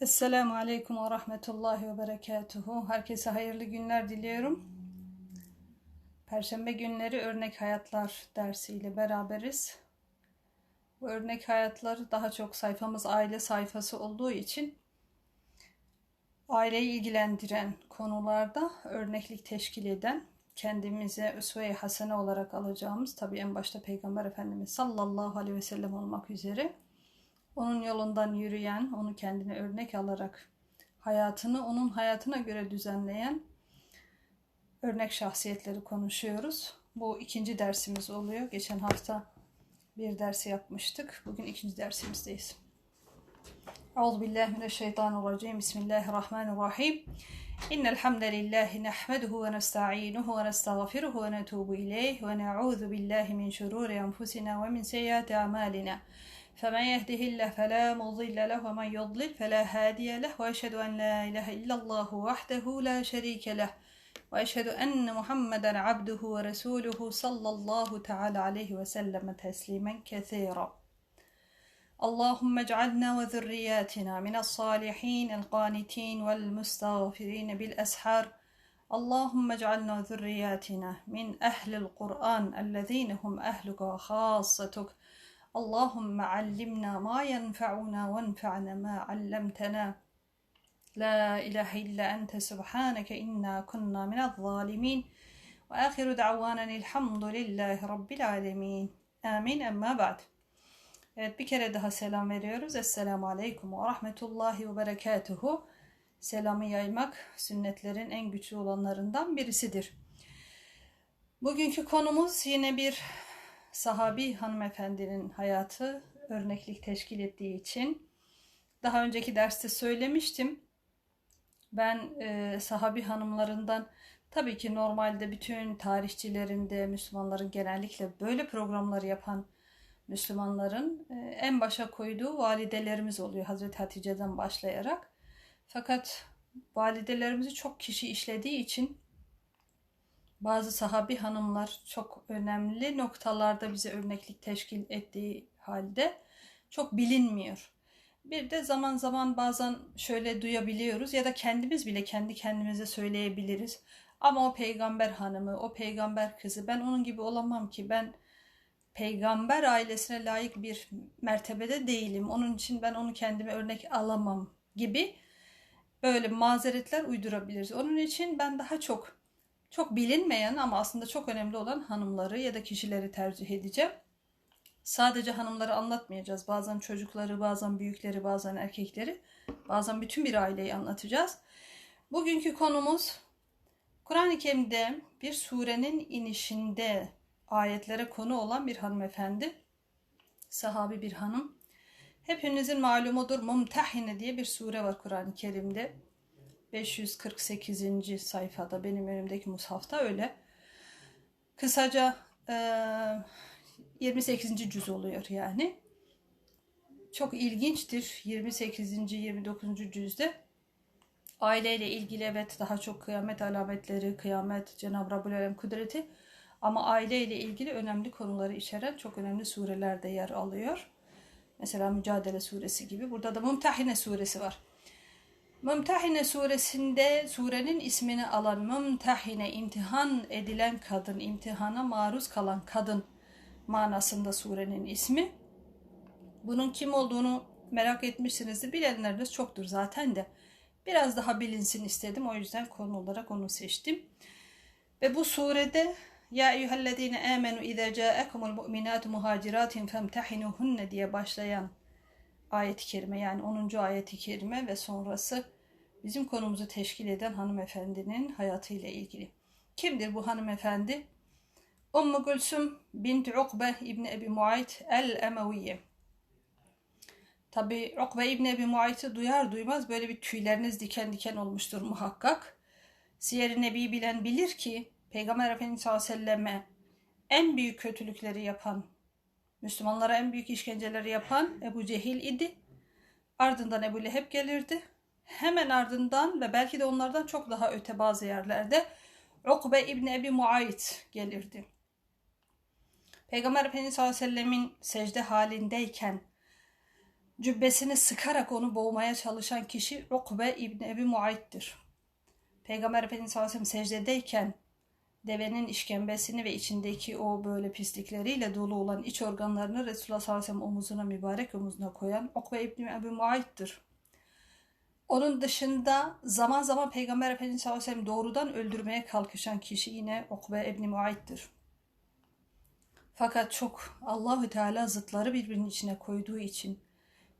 Esselamu Aleyküm ve Rahmetullahi ve Berekatuhu. Herkese hayırlı günler diliyorum. Perşembe günleri Örnek Hayatlar dersiyle beraberiz. Bu örnek hayatlar daha çok sayfamız aile sayfası olduğu için aileyi ilgilendiren konularda örneklik teşkil eden kendimize üsve-i hasene olarak alacağımız tabi en başta Peygamber Efendimiz sallallahu aleyhi ve sellem olmak üzere onun yolundan yürüyen, onu kendine örnek alarak hayatını onun hayatına göre düzenleyen örnek şahsiyetleri konuşuyoruz. Bu ikinci dersimiz oluyor. Geçen hafta bir dersi yapmıştık. Bugün ikinci dersimizdeyiz. Euzubillahimineşşeytanirracim. Bismillahirrahmanirrahim. İnnel hamdelellahi nahmeduhu ve nesta'inuhu ve nestağfiruhu ve netubu ileyh ve na'udzu billahi min şururi enfusina ve min seyyiati a'malina. فمن يهده الله فلا مضل له ومن يضلل فلا هادي له وأشهد أن لا إله إلا الله وحده لا شريك له وأشهد أن محمدا عبده ورسوله صلى الله تعالى عليه وسلم تسليما كثيرا. اللهم اجعلنا وذرياتنا من الصالحين القانتين والمستغفرين بالأسحار. اللهم اجعلنا وذرياتنا من أهل القرآن الذين هم أهلك وخاصتك Allahümme allimna ma yenfe'una ve enfe'na ma allemtena. La ilahe illa ente subhaneke inna kunna minel zalimin. Ve ahiru da'vanen elhamdülillahi rabbil alemin. Amin emma ba'd. Evet bir kere daha selam veriyoruz. Esselamu aleyküm ve rahmetullahi ve berekatuhu. Selamı yaymak sünnetlerin en güçlü olanlarından birisidir. Bugünkü konumuz yine bir sahabi hanımefendinin hayatı örneklik teşkil ettiği için daha önceki derste söylemiştim. Ben e, sahabi hanımlarından tabii ki normalde bütün tarihçilerinde Müslümanların genellikle böyle programları yapan Müslümanların e, en başa koyduğu validelerimiz oluyor Hazreti Hatice'den başlayarak. Fakat validelerimizi çok kişi işlediği için bazı sahabi hanımlar çok önemli noktalarda bize örneklik teşkil ettiği halde çok bilinmiyor. Bir de zaman zaman bazen şöyle duyabiliyoruz ya da kendimiz bile kendi kendimize söyleyebiliriz. Ama o peygamber hanımı, o peygamber kızı ben onun gibi olamam ki ben peygamber ailesine layık bir mertebede değilim. Onun için ben onu kendime örnek alamam gibi böyle mazeretler uydurabiliriz. Onun için ben daha çok çok bilinmeyen ama aslında çok önemli olan hanımları ya da kişileri tercih edeceğim. Sadece hanımları anlatmayacağız. Bazen çocukları, bazen büyükleri, bazen erkekleri, bazen bütün bir aileyi anlatacağız. Bugünkü konumuz Kur'an-ı Kerim'de bir surenin inişinde ayetlere konu olan bir hanımefendi. Sahabi bir hanım. Hepinizin malumudur Mumtahine diye bir sure var Kur'an-ı Kerim'de. 548. sayfada benim önümdeki mushafta öyle. Kısaca e, 28. cüz oluyor yani. Çok ilginçtir 28. 29. cüzde. Aileyle ilgili evet daha çok kıyamet alametleri, kıyamet, Cenab-ı Rabbül Alem kudreti ama aileyle ilgili önemli konuları içeren çok önemli surelerde yer alıyor. Mesela Mücadele suresi gibi. Burada da Mumtahine suresi var. Mümtehine suresinde surenin ismini alan mümtehine imtihan edilen kadın, imtihana maruz kalan kadın manasında surenin ismi. Bunun kim olduğunu merak etmişsinizdir. Bilenleriniz çoktur zaten de. Biraz daha bilinsin istedim. O yüzden konu olarak onu seçtim. Ve bu surede Ya eyyühellezine amenu izâ câekumul mu'minâtu muhacirâtin femtehinuhunne diye başlayan ayet-i kerime yani 10. ayet-i kerime ve sonrası bizim konumuzu teşkil eden hanımefendinin hayatıyla ilgili. Kimdir bu hanımefendi? Ummu Gülsüm bint Ukbe İbni Ebi Muayt el-Emeviye. Tabi Ukbe İbni Ebi Muayt'ı duyar duymaz böyle bir tüyleriniz diken diken olmuştur muhakkak. Siyer-i Nebi bilen bilir ki Peygamber Efendimiz sallallahu aleyhi ve selleme en büyük kötülükleri yapan, Müslümanlara en büyük işkenceleri yapan Ebu Cehil idi. Ardından Ebu Leheb gelirdi. Hemen ardından ve belki de onlardan çok daha öte bazı yerlerde Ukbe İbni Ebi Muayit gelirdi. Peygamber Efendimiz sallallahu aleyhi ve sellemin secde halindeyken cübbesini sıkarak onu boğmaya çalışan kişi Ukbe İbni Ebi Muayt'tir. Peygamber Efendimiz sallallahu aleyhi ve sellem secdedeyken devenin işkembesini ve içindeki o böyle pislikleriyle dolu olan iç organlarını Resulullah sallallahu aleyhi ve sellem omuzuna mübarek omuzuna koyan Ukbe İbni Ebi Muayt'tir. Onun dışında zaman zaman Peygamber Efendimiz sallallahu aleyhi ve sellem doğrudan öldürmeye kalkışan kişi yine Ukbe İbni Muayt'tir. Fakat çok Allahü Teala zıtları birbirinin içine koyduğu için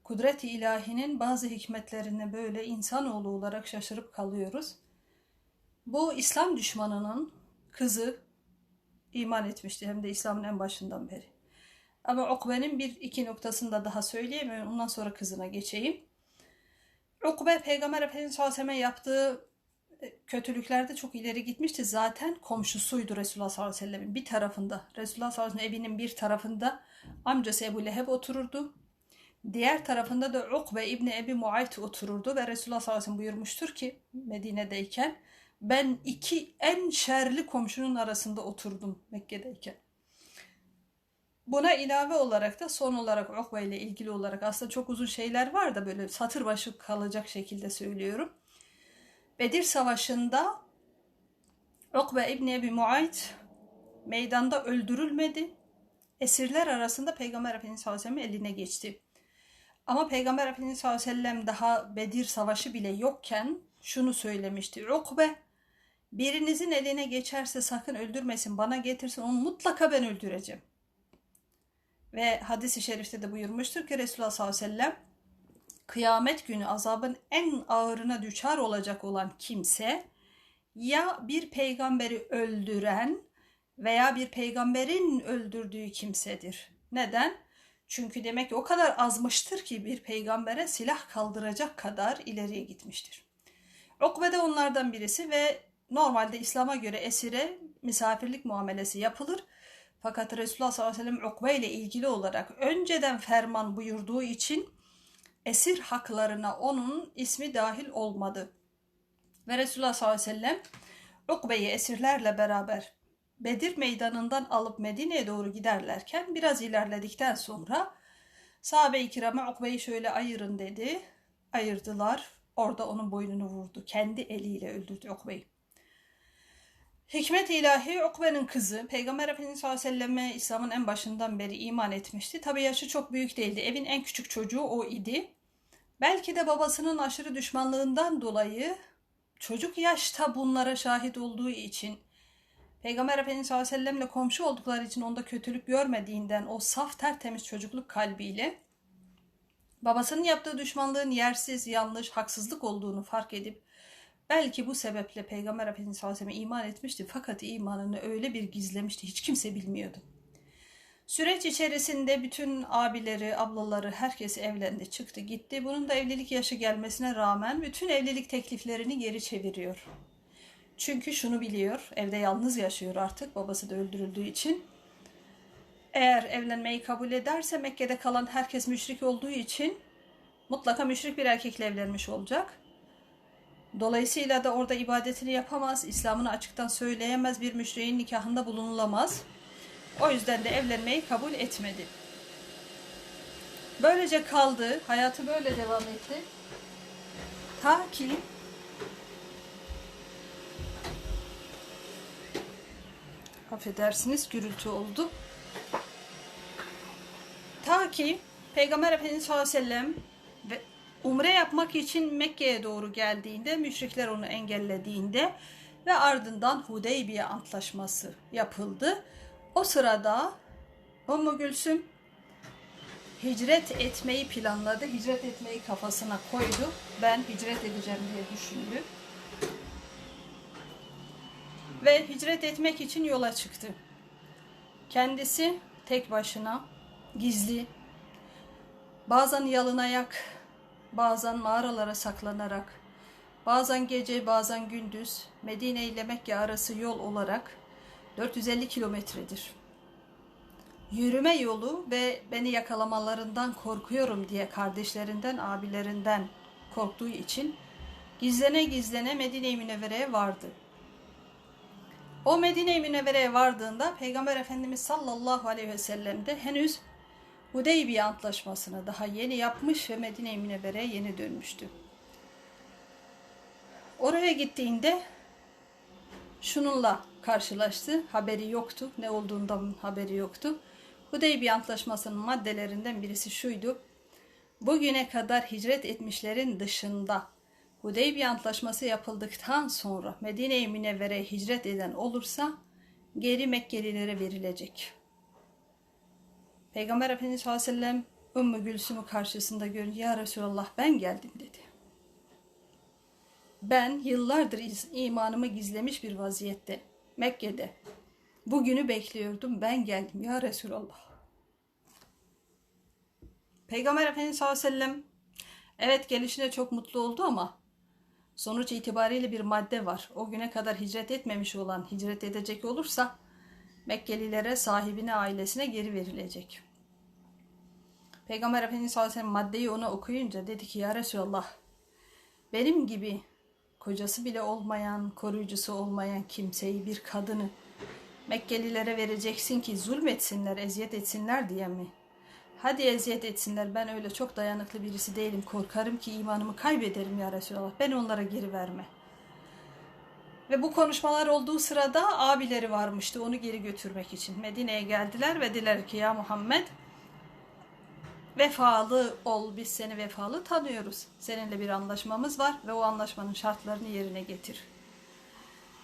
kudret-i ilahinin bazı hikmetlerine böyle insanoğlu olarak şaşırıp kalıyoruz. Bu İslam düşmanının kızı iman etmişti hem de İslam'ın en başından beri. Ama Ukbe'nin bir iki noktasını da daha söyleyemiyorum. Ondan sonra kızına geçeyim. Ukbe Peygamber Efendimiz sallallahu aleyhi ve sellem yaptığı e, kötülüklerde çok ileri gitmişti. Zaten komşusuydu Resulullah sallallahu aleyhi ve bir tarafında. Resulullah sallallahu aleyhi ve evinin bir tarafında amcası Ebu Leheb otururdu. Diğer tarafında da Ukbe İbni Ebi Muayt otururdu ve Resulullah sallallahu aleyhi ve buyurmuştur ki Medine'deyken ben iki en şerli komşunun arasında oturdum Mekke'deyken. Buna ilave olarak da son olarak Ukbe ile ilgili olarak aslında çok uzun şeyler var da böyle satır başı kalacak şekilde söylüyorum. Bedir Savaşı'nda Ukbe İbni Ebi Muayt meydanda öldürülmedi. Esirler arasında Peygamber Efendimiz sallallahu aleyhi ve sellem eline geçti. Ama Peygamber Efendimiz sallallahu aleyhi ve sellem daha Bedir Savaşı bile yokken şunu söylemişti. Ukbe birinizin eline geçerse sakın öldürmesin bana getirsin onu mutlaka ben öldüreceğim. Ve hadis-i şerifte de buyurmuştur ki Resulullah sallallahu aleyhi ve sellem kıyamet günü azabın en ağırına düşer olacak olan kimse ya bir peygamberi öldüren veya bir peygamberin öldürdüğü kimsedir. Neden? Çünkü demek ki o kadar azmıştır ki bir peygambere silah kaldıracak kadar ileriye gitmiştir. Ukbe de onlardan birisi ve normalde İslam'a göre esire misafirlik muamelesi yapılır. Fakat Resulullah sallallahu aleyhi ve sellem Ukbe ile ilgili olarak önceden ferman buyurduğu için esir haklarına onun ismi dahil olmadı. Ve Resulullah sallallahu aleyhi ve sellem Ukbe'yi esirlerle beraber Bedir meydanından alıp Medine'ye doğru giderlerken biraz ilerledikten sonra sahabe-i kirama Ukbe'yi şöyle ayırın dedi. Ayırdılar. Orada onun boynunu vurdu. Kendi eliyle öldürdü Ukbe'yi. Hikmet ilahi Ukbe'nin kızı Peygamber Efendimiz sallallahu aleyhi ve selleme İslam'ın en başından beri iman etmişti. Tabi yaşı çok büyük değildi. Evin en küçük çocuğu o idi. Belki de babasının aşırı düşmanlığından dolayı çocuk yaşta bunlara şahit olduğu için Peygamber Efendimiz sallallahu aleyhi ve sellemle komşu oldukları için onda kötülük görmediğinden o saf tertemiz çocukluk kalbiyle babasının yaptığı düşmanlığın yersiz, yanlış, haksızlık olduğunu fark edip belki bu sebeple Peygamber Efendimiz sallallahu aleyhi ve iman etmişti fakat imanını öyle bir gizlemişti hiç kimse bilmiyordu. Süreç içerisinde bütün abileri, ablaları, herkes evlendi, çıktı, gitti. Bunun da evlilik yaşı gelmesine rağmen bütün evlilik tekliflerini geri çeviriyor. Çünkü şunu biliyor, evde yalnız yaşıyor artık babası da öldürüldüğü için. Eğer evlenmeyi kabul ederse Mekke'de kalan herkes müşrik olduğu için mutlaka müşrik bir erkekle evlenmiş olacak. Dolayısıyla da orada ibadetini yapamaz, İslam'ını açıktan söyleyemez, bir müşriğin nikahında bulunulamaz. O yüzden de evlenmeyi kabul etmedi. Böylece kaldı, hayatı böyle devam etti. Ta ki affedersiniz gürültü oldu. Ta ki Peygamber Efendimiz sallallahu aleyhi ve sellem umre yapmak için Mekke'ye doğru geldiğinde müşrikler onu engellediğinde ve ardından Hudeybiye antlaşması yapıldı. O sırada Ummu Gülsüm hicret etmeyi planladı. Hicret etmeyi kafasına koydu. Ben hicret edeceğim diye düşündü. Ve hicret etmek için yola çıktı. Kendisi tek başına, gizli, bazen yalın ayak, bazen mağaralara saklanarak, bazen gece, bazen gündüz Medine ile Mekke arası yol olarak 450 kilometredir. Yürüme yolu ve beni yakalamalarından korkuyorum diye kardeşlerinden, abilerinden korktuğu için gizlene gizlene Medine-i Münevvere'ye vardı. O Medine-i Münevvere'ye vardığında Peygamber Efendimiz sallallahu aleyhi ve sellem de henüz Hudeybiye Antlaşması'nı daha yeni yapmış ve Medine-i Münevvere'ye yeni dönmüştü. Oraya gittiğinde şununla karşılaştı. Haberi yoktu. Ne olduğundan haberi yoktu. Hudeybiye Antlaşması'nın maddelerinden birisi şuydu. Bugüne kadar hicret etmişlerin dışında Hudeybiye Antlaşması yapıldıktan sonra Medine-i Münevvere'ye hicret eden olursa geri Mekkelilere verilecek. Peygamber Efendimiz sallallahu aleyhi ve Ümmü Gülsüm'ü karşısında görünce Ya Resulallah ben geldim dedi. Ben yıllardır imanımı gizlemiş bir vaziyette Mekke'de. Bugünü bekliyordum ben geldim ya Resulallah. Peygamber Efendimiz sallallahu evet gelişine çok mutlu oldu ama sonuç itibariyle bir madde var. O güne kadar hicret etmemiş olan hicret edecek olursa Mekkelilere, sahibine, ailesine geri verilecek. Peygamber Efendimiz sallallahu aleyhi ve sellem maddeyi ona okuyunca dedi ki ya Resulallah benim gibi kocası bile olmayan, koruyucusu olmayan kimseyi, bir kadını Mekkelilere vereceksin ki zulmetsinler, eziyet etsinler diye mi? Hadi eziyet etsinler. Ben öyle çok dayanıklı birisi değilim. Korkarım ki imanımı kaybederim ya Resulallah. Ben onlara geri verme. Ve bu konuşmalar olduğu sırada abileri varmıştı onu geri götürmek için. Medine'ye geldiler ve dediler ki ya Muhammed vefalı ol biz seni vefalı tanıyoruz. Seninle bir anlaşmamız var ve o anlaşmanın şartlarını yerine getir.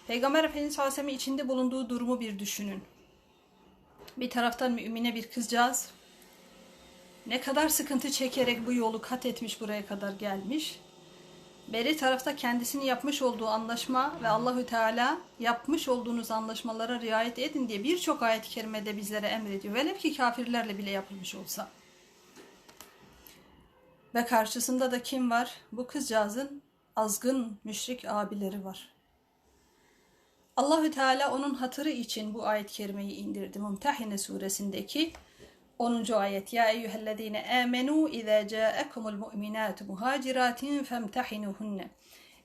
Peygamber Efendimiz sallallahu aleyhi ve sellem içinde bulunduğu durumu bir düşünün. Bir taraftan mümine bir kızcağız ne kadar sıkıntı çekerek bu yolu kat etmiş buraya kadar gelmiş. Beri tarafta kendisini yapmış olduğu anlaşma ve Allahü Teala yapmış olduğunuz anlaşmalara riayet edin diye birçok ayet-i kerimede bizlere emrediyor. Velev ki kafirlerle bile yapılmış olsa. Ve karşısında da kim var? Bu kızcağızın azgın müşrik abileri var. Allahü Teala onun hatırı için bu ayet-i kerimeyi indirdi. Mumtahine suresindeki 10. ayet. Ya eyyühellezine amenu izâ câekumul mu'minâtu muhaciratin femtahinuhunne.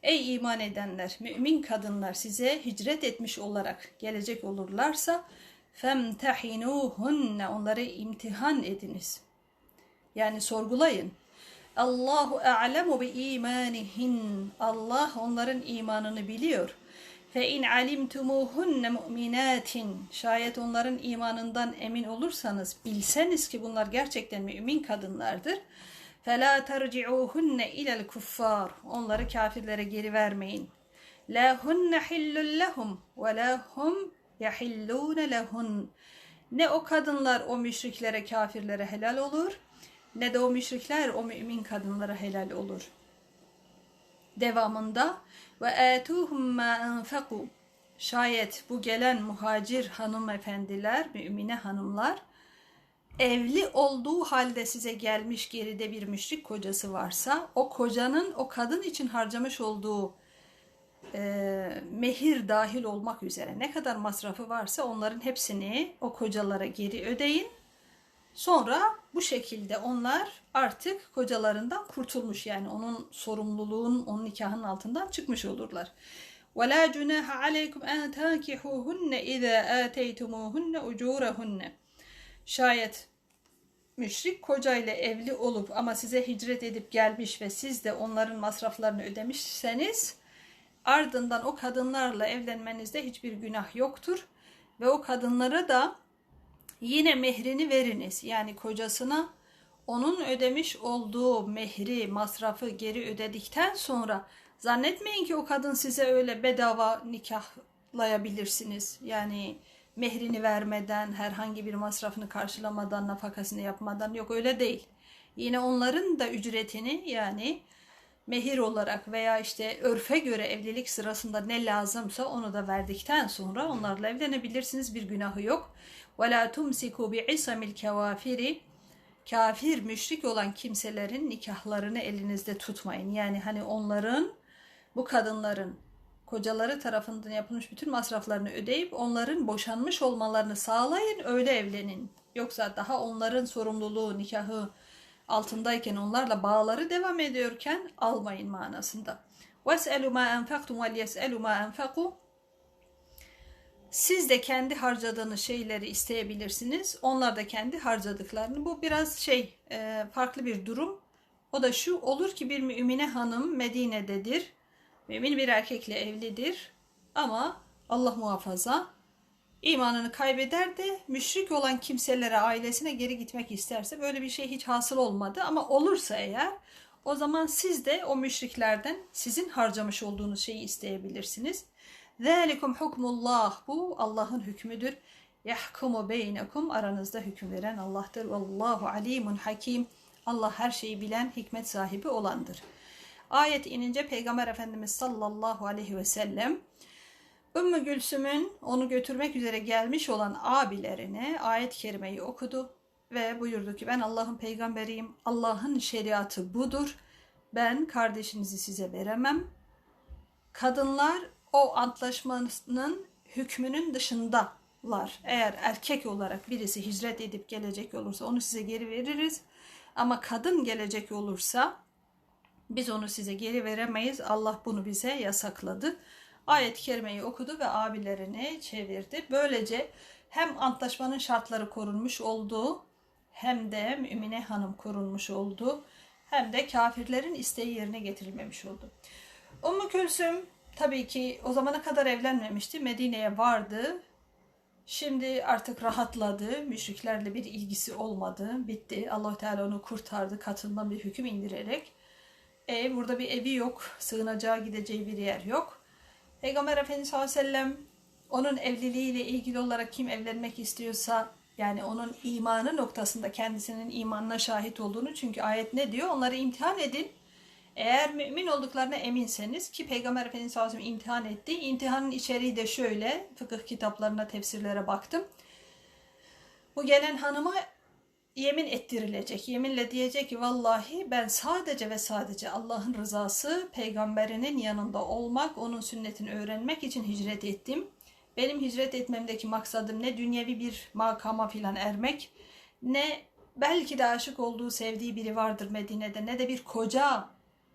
Ey iman edenler, mümin kadınlar size hicret etmiş olarak gelecek olurlarsa femtahinuhunne onları imtihan ediniz. Yani sorgulayın. Allahu a'lemu bi imanihin. Allah onların imanını biliyor. Fe in alimtumuhunne mu'minatin. Şayet onların imanından emin olursanız bilseniz ki bunlar gerçekten mümin kadınlardır. Fela terci'uhunne ilel kuffar. Onları kafirlere geri vermeyin. La hunne hillul lehum ve la hum yahillune lehun. Ne o kadınlar o müşriklere, kafirlere helal olur ne de o müşrikler o mümin kadınlara helal olur. Devamında ve atuhum ma enfaku şayet bu gelen muhacir hanımefendiler, mümine hanımlar evli olduğu halde size gelmiş geride bir müşrik kocası varsa o kocanın o kadın için harcamış olduğu e, mehir dahil olmak üzere ne kadar masrafı varsa onların hepsini o kocalara geri ödeyin. Sonra bu şekilde onlar artık kocalarından kurtulmuş yani onun sorumluluğun, onun nikahının altından çıkmış olurlar. وَلَا جُنَاهَ عَلَيْكُمْ اَنْ تَنْكِحُوهُنَّ اِذَا آتَيْتُمُوهُنَّ اُجُورَهُنَّ Şayet müşrik koca ile evli olup ama size hicret edip gelmiş ve siz de onların masraflarını ödemişseniz ardından o kadınlarla evlenmenizde hiçbir günah yoktur ve o kadınlara da yine mehrini veriniz. Yani kocasına onun ödemiş olduğu mehri, masrafı geri ödedikten sonra zannetmeyin ki o kadın size öyle bedava nikahlayabilirsiniz. Yani mehrini vermeden, herhangi bir masrafını karşılamadan, nafakasını yapmadan yok öyle değil. Yine onların da ücretini yani mehir olarak veya işte örfe göre evlilik sırasında ne lazımsa onu da verdikten sonra onlarla evlenebilirsiniz. Bir günahı yok. وَلَا تُمْسِكُوا بِعِصَمِ الْكَوَافِرِ Kafir, müşrik olan kimselerin nikahlarını elinizde tutmayın. Yani hani onların, bu kadınların kocaları tarafından yapılmış bütün masraflarını ödeyip onların boşanmış olmalarını sağlayın, öyle evlenin. Yoksa daha onların sorumluluğu, nikahı altındayken onlarla bağları devam ediyorken almayın manasında. وَاسْأَلُوا مَا أَنْفَقْتُمْ وَلْيَسْأَلُوا مَا أَنْفَقُوا Siz de kendi harcadığınız şeyleri isteyebilirsiniz. Onlar da kendi harcadıklarını. Bu biraz şey e, farklı bir durum. O da şu olur ki bir mümine hanım Medine'dedir. Mümin bir erkekle evlidir. Ama Allah muhafaza imanını kaybeder de müşrik olan kimselere ailesine geri gitmek isterse böyle bir şey hiç hasıl olmadı. Ama olursa eğer o zaman siz de o müşriklerden sizin harcamış olduğunuz şeyi isteyebilirsiniz. Zalikum hukmullah. Bu Allah'ın hükmüdür. Yahkumu beynekum. Aranızda hüküm veren Allah'tır. Vallahu alimun hakim. Allah her şeyi bilen, hikmet sahibi olandır. Ayet inince Peygamber Efendimiz sallallahu aleyhi ve sellem Ümmü Gülsüm'ün onu götürmek üzere gelmiş olan abilerine ayet-i kerimeyi okudu ve buyurdu ki ben Allah'ın peygamberiyim. Allah'ın şeriatı budur. Ben kardeşinizi size veremem. Kadınlar o antlaşmanın hükmünün dışındalar. Eğer erkek olarak birisi hicret edip gelecek olursa onu size geri veririz. Ama kadın gelecek olursa biz onu size geri veremeyiz. Allah bunu bize yasakladı. Ayet-i kerimeyi okudu ve abilerine çevirdi. Böylece hem antlaşmanın şartları korunmuş oldu hem de mümine hanım korunmuş oldu hem de kafirlerin isteği yerine getirilmemiş oldu. Ummu Külsüm tabii ki o zamana kadar evlenmemişti. Medine'ye vardı. Şimdi artık rahatladı. Müşriklerle bir ilgisi olmadı. Bitti. allah Teala onu kurtardı. Katından bir hüküm indirerek. E, burada bir evi yok. Sığınacağı gideceği bir yer yok. Peygamber Efendimiz sallallahu aleyhi ve sellem onun evliliğiyle ilgili olarak kim evlenmek istiyorsa yani onun imanı noktasında kendisinin imanına şahit olduğunu çünkü ayet ne diyor? Onları imtihan edin. Eğer mümin olduklarına eminseniz ki Peygamber Efendimiz sallallahu aleyhi ve sellem imtihan etti. İmtihanın içeriği de şöyle. Fıkıh kitaplarına, tefsirlere baktım. Bu gelen hanıma yemin ettirilecek. Yeminle diyecek ki vallahi ben sadece ve sadece Allah'ın rızası peygamberinin yanında olmak, onun sünnetini öğrenmek için hicret ettim. Benim hicret etmemdeki maksadım ne dünyevi bir makama filan ermek, ne belki de aşık olduğu, sevdiği biri vardır Medine'de, ne de bir koca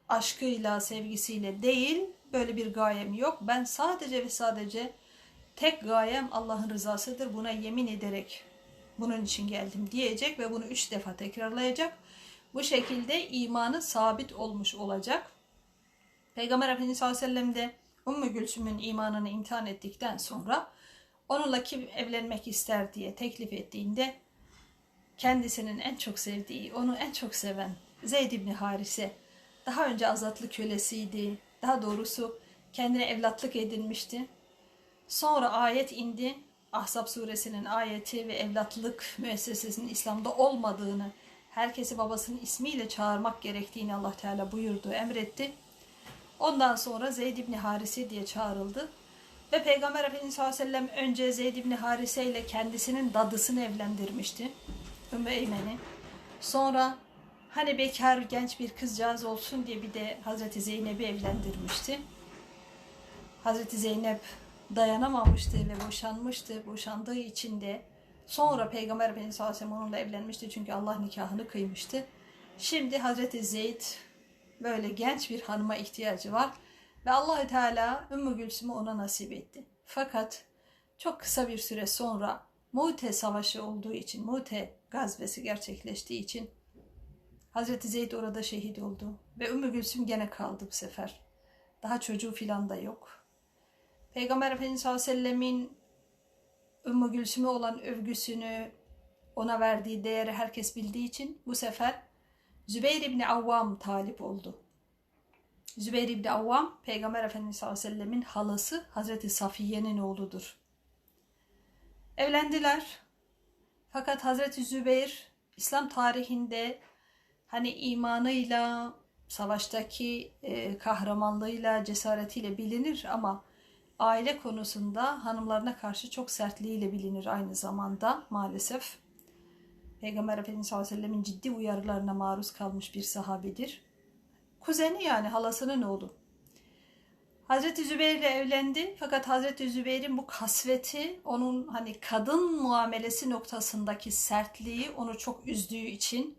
aşkıyla, sevgisiyle değil, böyle bir gayem yok. Ben sadece ve sadece tek gayem Allah'ın rızasıdır. Buna yemin ederek bunun için geldim diyecek ve bunu üç defa tekrarlayacak. Bu şekilde imanı sabit olmuş olacak. Peygamber Efendimiz sallallahu aleyhi ve sellem de Ümmü Gülsüm'ün imanını imtihan ettikten sonra onunla kim evlenmek ister diye teklif ettiğinde kendisinin en çok sevdiği, onu en çok seven Zeyd İbni Harise daha önce azatlı kölesiydi. Daha doğrusu kendine evlatlık edinmişti. Sonra ayet indi. Ahzab suresinin ayeti ve evlatlık müessesesinin İslam'da olmadığını, herkesi babasının ismiyle çağırmak gerektiğini Allah Teala buyurdu, emretti. Ondan sonra Zeyd İbni Harise diye çağrıldı. Ve Peygamber Efendimiz sallallahu aleyhi ve sellem önce Zeyd İbni Harise ile kendisinin dadısını evlendirmişti. Ümmü Eymen'i. Sonra hani bekar genç bir kızcağız olsun diye bir de Hazreti Zeynep'i evlendirmişti. Hazreti Zeynep dayanamamıştı ve boşanmıştı. Boşandığı için de sonra Peygamber Efendimiz sallallahu aleyhi ve sellem onunla evlenmişti çünkü Allah nikahını kıymıştı. Şimdi Hazreti Zeyd böyle genç bir hanıma ihtiyacı var ve allah Teala Ümmü Gülsüm'ü ona nasip etti. Fakat çok kısa bir süre sonra Mu'te savaşı olduğu için, Mu'te gazvesi gerçekleştiği için Hazreti Zeyd orada şehit oldu ve Ümmü Gülsüm gene kaldı bu sefer. Daha çocuğu filan da yok. Peygamber Efendimiz sallallahu aleyhi ve sellemin Ümmü Gülsüm'e olan övgüsünü, ona verdiği değeri herkes bildiği için bu sefer Zübeyir İbni Avvam talip oldu. Zübeyir İbni Avvam, Peygamber Efendimiz sallallahu aleyhi ve sellemin halası Hazreti Safiye'nin oğludur. Evlendiler. Fakat Hazreti Zübeyir İslam tarihinde hani imanıyla, savaştaki e, kahramanlığıyla, cesaretiyle bilinir ama aile konusunda hanımlarına karşı çok sertliğiyle bilinir aynı zamanda maalesef. Peygamber Efendimiz sallallahu aleyhi ve sellemin ciddi uyarılarına maruz kalmış bir sahabidir. Kuzeni yani halasının oğlu. Hazreti Zübeyir ile evlendi fakat Hazreti Zübeyir'in bu kasveti onun hani kadın muamelesi noktasındaki sertliği onu çok üzdüğü için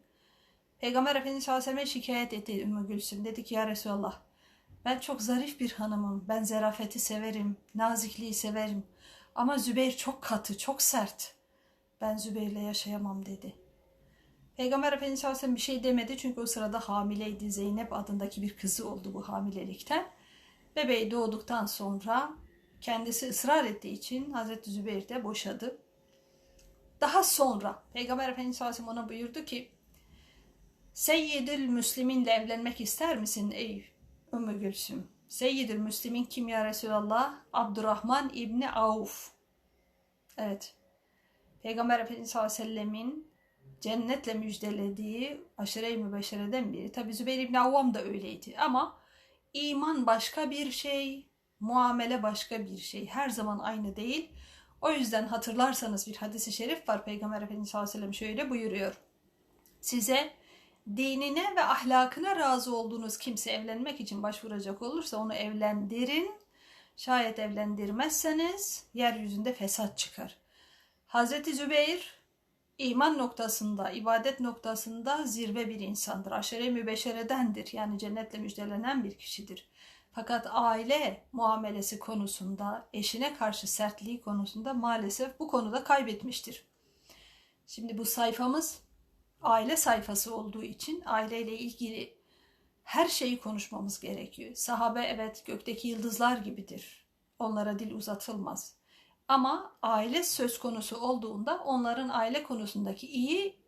Peygamber Efendimiz sallallahu aleyhi ve sellem şikayet etti Ümmü Gülsüm. Dedi ki ya Resulallah ben çok zarif bir hanımım. Ben zerafeti severim, nazikliği severim. Ama Zübeyir çok katı, çok sert. Ben Zübeyir'le yaşayamam dedi. Peygamber Efendimiz sallallahu aleyhi ve sellem bir şey demedi çünkü o sırada hamileydi. Zeynep adındaki bir kızı oldu bu hamilelikten. Bebeği doğduktan sonra kendisi ısrar ettiği için Hazreti Zübeyir de boşadı. Daha sonra Peygamber Efendimiz sallallahu aleyhi ve sellem ona buyurdu ki Seyyidül Müsliminle evlenmek ister misin ey Ümmü Gülsüm? Seyyidül Müslimin kim ya Resulallah? Abdurrahman İbni Avf. Evet. Peygamber Efendimiz sallallahu aleyhi ve sellemin cennetle müjdelediği aşire-i mübeşşereden biri. Tabi Zübeyir İbni Avvam da öyleydi ama iman başka bir şey, muamele başka bir şey. Her zaman aynı değil. O yüzden hatırlarsanız bir hadisi şerif var. Peygamber Efendimiz sallallahu aleyhi ve sellem şöyle buyuruyor. Size dinine ve ahlakına razı olduğunuz kimse evlenmek için başvuracak olursa onu evlendirin. Şayet evlendirmezseniz yeryüzünde fesat çıkar. Hazreti Zübeyir iman noktasında, ibadet noktasında zirve bir insandır. Aşere mübeşeredendir. Yani cennetle müjdelenen bir kişidir. Fakat aile muamelesi konusunda, eşine karşı sertliği konusunda maalesef bu konuda kaybetmiştir. Şimdi bu sayfamız aile sayfası olduğu için aileyle ilgili her şeyi konuşmamız gerekiyor. Sahabe evet gökteki yıldızlar gibidir. Onlara dil uzatılmaz. Ama aile söz konusu olduğunda onların aile konusundaki iyi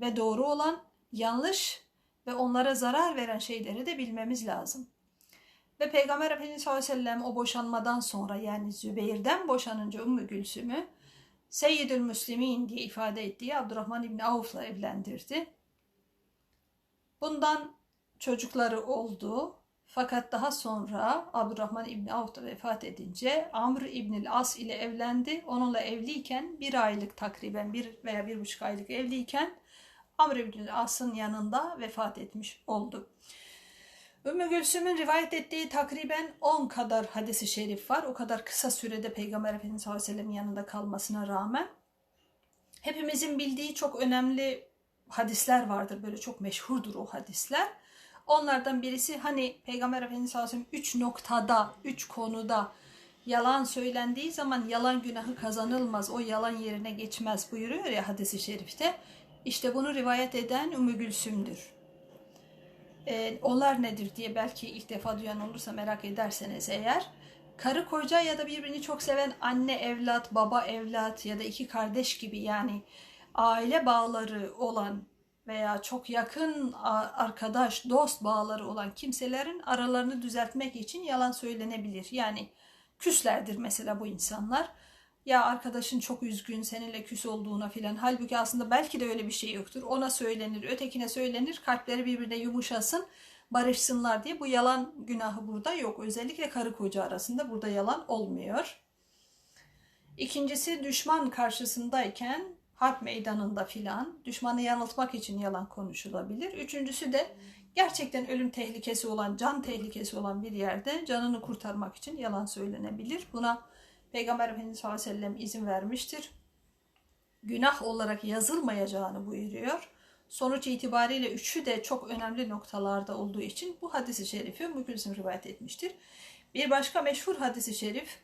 ve doğru olan, yanlış ve onlara zarar veren şeyleri de bilmemiz lazım. Ve Peygamber Efendimiz sallallahu aleyhi ve sellem o boşanmadan sonra yani Zübeyir'den boşanınca Ümmü Gülsüm'ü Seyyidül Müslimin diye ifade ettiği Abdurrahman İbni Avf'la evlendirdi. Bundan çocukları oldu. Fakat daha sonra Abdurrahman İbni Avf da vefat edince Amr İbnil As ile evlendi. Onunla evliyken bir aylık takriben bir veya bir buçuk aylık evliyken Amr İbnil As'ın yanında vefat etmiş oldu. Ümmü Gülsüm'ün rivayet ettiği takriben 10 kadar hadisi şerif var. O kadar kısa sürede Peygamber Efendimiz sallallahu aleyhi ve yanında kalmasına rağmen. Hepimizin bildiği çok önemli hadisler vardır. Böyle çok meşhurdur o hadisler. Onlardan birisi hani Peygamber Efendimiz sallallahu aleyhi ve sellem 3 noktada, 3 konuda yalan söylendiği zaman yalan günahı kazanılmaz. O yalan yerine geçmez buyuruyor ya hadisi şerifte. İşte bunu rivayet eden Ümmü Gülsüm'dür. Ee, onlar nedir diye belki ilk defa duyan olursa merak ederseniz eğer karı koca ya da birbirini çok seven anne evlat, baba evlat ya da iki kardeş gibi yani aile bağları olan veya çok yakın arkadaş, dost bağları olan kimselerin aralarını düzeltmek için yalan söylenebilir. Yani küslerdir mesela bu insanlar. Ya arkadaşın çok üzgün, seninle küs olduğuna filan. Halbuki aslında belki de öyle bir şey yoktur. Ona söylenir, ötekine söylenir, kalpleri birbirine yumuşasın, barışsınlar diye. Bu yalan günahı burada yok. Özellikle karı koca arasında burada yalan olmuyor. İkincisi düşman karşısındayken harp meydanında filan düşmanı yanıltmak için yalan konuşulabilir. Üçüncüsü de gerçekten ölüm tehlikesi olan, can tehlikesi olan bir yerde canını kurtarmak için yalan söylenebilir. Buna Peygamber Efendimiz sallallahu aleyhi ve sellem izin vermiştir. Günah olarak yazılmayacağını buyuruyor. Sonuç itibariyle üçü de çok önemli noktalarda olduğu için bu hadisi şerifi Mügülsüm rivayet etmiştir. Bir başka meşhur hadisi şerif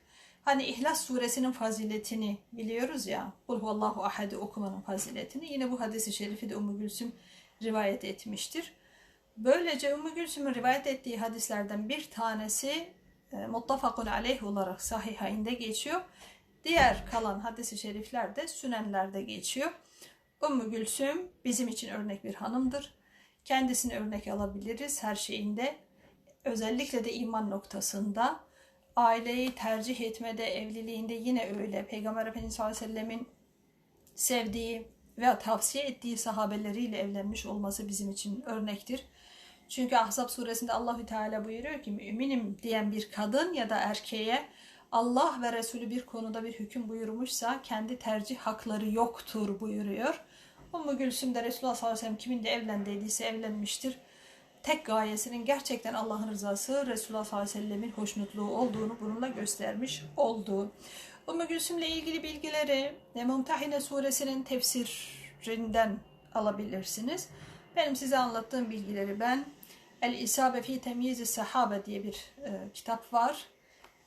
Hani İhlas suresinin faziletini biliyoruz ya. Kul huvallahu ahadi okumanın faziletini. Yine bu hadisi şerifi de Ümmü Gülsüm rivayet etmiştir. Böylece Ümmü Gülsüm'ün rivayet ettiği hadislerden bir tanesi muttafakun aleyh olarak sahihayinde geçiyor. Diğer kalan hadisi şerifler de sünenlerde geçiyor. Ümmü Gülsüm bizim için örnek bir hanımdır. Kendisini örnek alabiliriz her şeyinde. Özellikle de iman noktasında aileyi tercih etmede, evliliğinde yine öyle. Peygamber Efendimiz sallallahu aleyhi ve sellemin sevdiği ve tavsiye ettiği sahabeleriyle evlenmiş olması bizim için örnektir. Çünkü Ahzab suresinde Allahü Teala buyuruyor ki müminim diyen bir kadın ya da erkeğe Allah ve Resulü bir konuda bir hüküm buyurmuşsa kendi tercih hakları yoktur buyuruyor. Ummu Gülsüm de Resulullah sallallahu aleyhi ve sellem kiminle evlendiydiyse evlenmiştir tek gayesinin gerçekten Allah'ın rızası Resulullah sallallahu aleyhi ve sellemin hoşnutluğu olduğunu bununla göstermiş oldu. Ümmü Gülsüm'le ilgili bilgileri Mumtahine suresinin tefsirinden alabilirsiniz. Benim size anlattığım bilgileri ben El İsabe fi Temyiz Sahabe diye bir e, kitap var.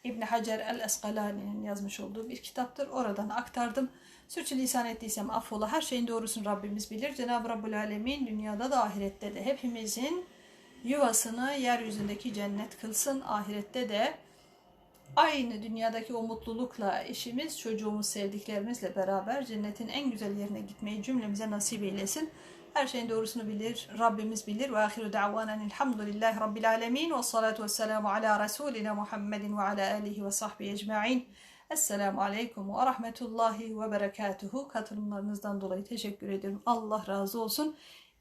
İbn Hacer el-Eskalani'nin yazmış olduğu bir kitaptır. Oradan aktardım. Sürçülisan ettiysem affola. Her şeyin doğrusunu Rabbimiz bilir. Cenab-ı Rabbul Alemin dünyada da ahirette de hepimizin yuvasını yeryüzündeki cennet kılsın. Ahirette de aynı dünyadaki o mutlulukla eşimiz, çocuğumuz, sevdiklerimizle beraber cennetin en güzel yerine gitmeyi cümlemize nasip eylesin. Her şeyin doğrusunu bilir, Rabbimiz bilir. Ve ahiru da'vanen elhamdülillahi rabbil alemin. Ve salatu ve selamu ala Resulina Muhammedin ve ala alihi ve sahbihi ecma'in. Esselamu aleyküm ve rahmetullahi ve berekatuhu. Katılımlarınızdan dolayı teşekkür ederim. Allah razı olsun.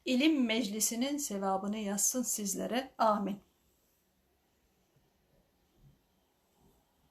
İlim meclisinin sevabını yazsın sizlere. Amin.